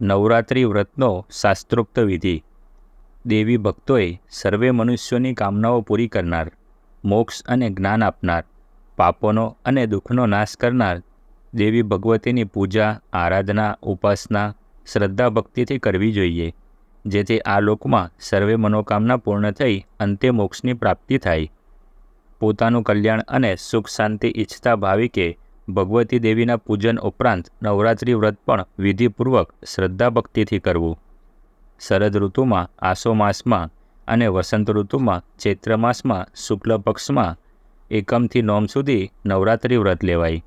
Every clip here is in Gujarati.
નવરાત્રિ વ્રતનો શાસ્ત્રોક્ત વિધિ. દેવી ભક્તોએ સર્વે મનુષ્યોની કામનાઓ પૂરી કરનાર, મોક્ષ અને જ્ઞાન આપનાર, પાપોનો અને દુઃખનો નાશ કરનાર, દેવી ભગવતીની પૂજા, આરાધના, ઉપાસના, શ્રદ્ધા ભક્તિથી કરવી જોઈએ, જેથી આ લોકમાં સર્વે મનોકામના પૂર્ણ થઈ અંતે મોક્ષની પ્રાપ્તિ થાય. પોતાનું કલ્યાણ અને સુખ શાંતિ ઈચ્છતા ભાવિકે ભગવતી દેવીના પૂજન ઉપરાંત નવરાત્રિ વ્રત પણ વિધિપૂર્વક શ્રદ્ધા ભક્તિથી કરવું. શરદ ઋતુમાં આસો માસમાં અને વસંત ઋતુમાં ચૈત્ર માસમાં શુક્લ પક્ષમાં એકમથી નોમ સુધી નવરાત્રિ વ્રત લેવાય.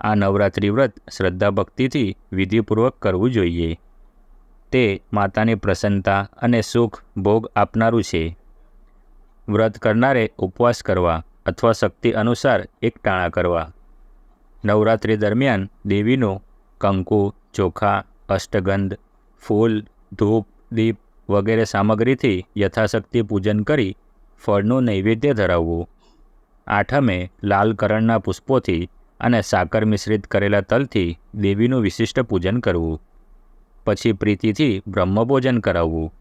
આ નવરાત્રિ વ્રત શ્રદ્ધા ભક્તિથી વિધિપૂર્વક કરવું જોઈએ. તે માતાની પ્રસન્નતા અને સુખ ભોગ આપનારું છે. વ્રત કરનારે ઉપવાસ કરવા અથવા શક્તિ અનુસાર એક ટાણા કરવા. નવરાત્રિ દરમિયાન દેવીનો કંકુ, ચોખા, અષ્ટગંધ, ફૂલ, ધૂપ, દીપ વગેરે સામગ્રીથી યથાશક્તિ પૂજન કરી ફળનું નૈવેદ્ય ધરાવવું. આઠમે લાલ કરણના પુષ્પોથી અને સાકર મિશ્રિત કરેલા તલથી દેવીનું વિશિષ્ટ પૂજન કરવું. પછી પ્રીતિથી બ્રહ્મભોજન કરાવવું.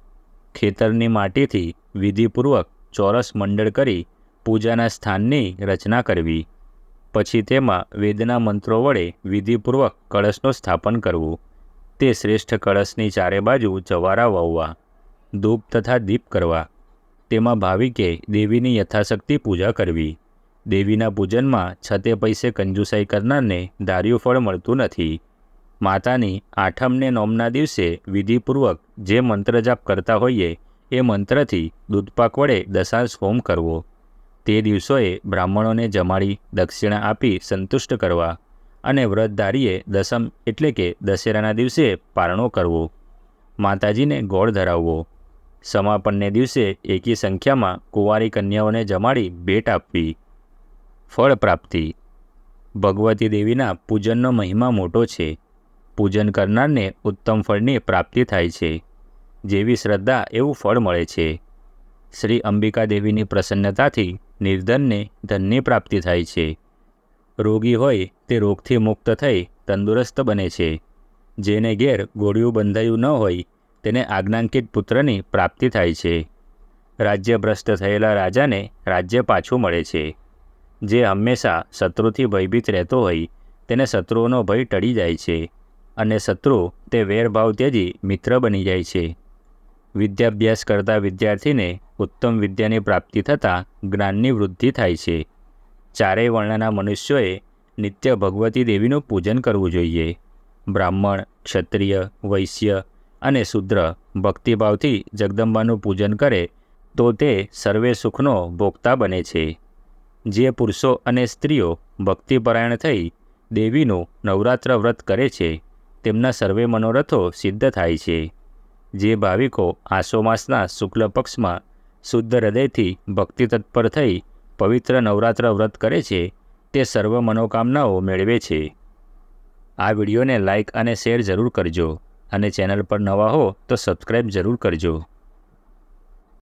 ખેતરની માટીથી વિધિપૂર્વક ચોરસ મંડળ કરી પૂજાના સ્થાનની રચના કરવી. પછી તેમાં વેદના મંત્રો વડે વિધિપૂર્વક કળશનું સ્થાપન કરવું. તે શ્રેષ્ઠ કળશની ચારે બાજુ જવારા વાવવા, ધૂપ તથા દીપ કરવા. તેમાં ભાવિકે દેવીની યથાશક્તિ પૂજા કરવી. દેવીના પૂજનમાં છતે પૈસે કંજુસાઈ કરનારને ધાર્યું ફળ મળતું નથી. માતાની આઠમને નોમના દિવસે વિધિપૂર્વક જે મંત્ર જાપ કરતા હોઈએ, એ મંત્રથી દૂધપાક વડે દશાંશ હોમ કરવો. તે દિવસોએ બ્રાહ્મણોને જમાડી દક્ષિણા આપી સંતુષ્ટ કરવા અને વ્રતધારીએ દસમ એટલે કે દશેરાના દિવસે પારણો કરવો. માતાજીને ગોળ ધરાવવો. સમાપનને દિવસે એકી સંખ્યામાં કુંવારી કન્યાઓને જમાડી ભેટ આપવી. ફળ પ્રાપ્તિ. ભગવતી દેવીના પૂજનનો મહિમા મોટો છે. પૂજન કરનારને ઉત્તમ ફળની પ્રાપ્તિ થાય છે. જેવી શ્રદ્ધા એવું ફળ મળે છે. શ્રી અંબિકા દેવીની પ્રસન્નતાથી નિર્ધનને ધનની પ્રાપ્તિ થાય છે. રોગી હોય તે રોગથી મુક્ત થઈ તંદુરસ્ત બને છે. જેને ઘેર ગોળિયું બંધાયું ન હોય તેને આજ્ઞાંકિત પુત્રની પ્રાપ્તિ થાય છે. રાજ્યભ્રષ્ટ થયેલા રાજાને રાજ્ય પાછું મળે છે. જે હંમેશા શત્રુથી ભયભીત રહેતો હોય તેને શત્રુઓનો ભય ટળી જાય છે અને શત્રુ તે વેરભાવ ત્યજી મિત્ર બની જાય છે. વિદ્યાભ્યાસ કરતા વિદ્યાર્થીને ઉત્તમ વિદ્યાની પ્રાપ્તિ થતાં જ્ઞાનની વૃદ્ધિ થાય છે. ચારેય વર્ણના મનુષ્યોએ નિત્ય ભગવતી દેવીનું પૂજન કરવું જોઈએ. બ્રાહ્મણ, ક્ષત્રિય, વૈશ્ય અને શુદ્ર ભક્તિભાવથી જગદંબાનું પૂજન કરે તો તે સર્વે સુખનો ભોગતા બને છે. જે પુરુષો અને સ્ત્રીઓ ભક્તિપરાયણ થઈ દેવીનું નવરાત્ર વ્રત કરે છે, તેમના સર્વે મનોરથો સિદ્ધ થાય છે. જે ભાવિકો આસો માસના શુક્લ પક્ષમાં શુદ્ધ હૃદયથી ભક્તિ તત્પર થઈ પવિત્ર નવરાત્ર વ્રત કરે છે, તે સર્વ મનોકામનાઓ મેળવે છે. આ વિડીયોને લાઇક અને શેર જરૂર કરજો અને ચેનલ પર નવા હો તો સબસ્ક્રાઈબ જરૂર કરજો.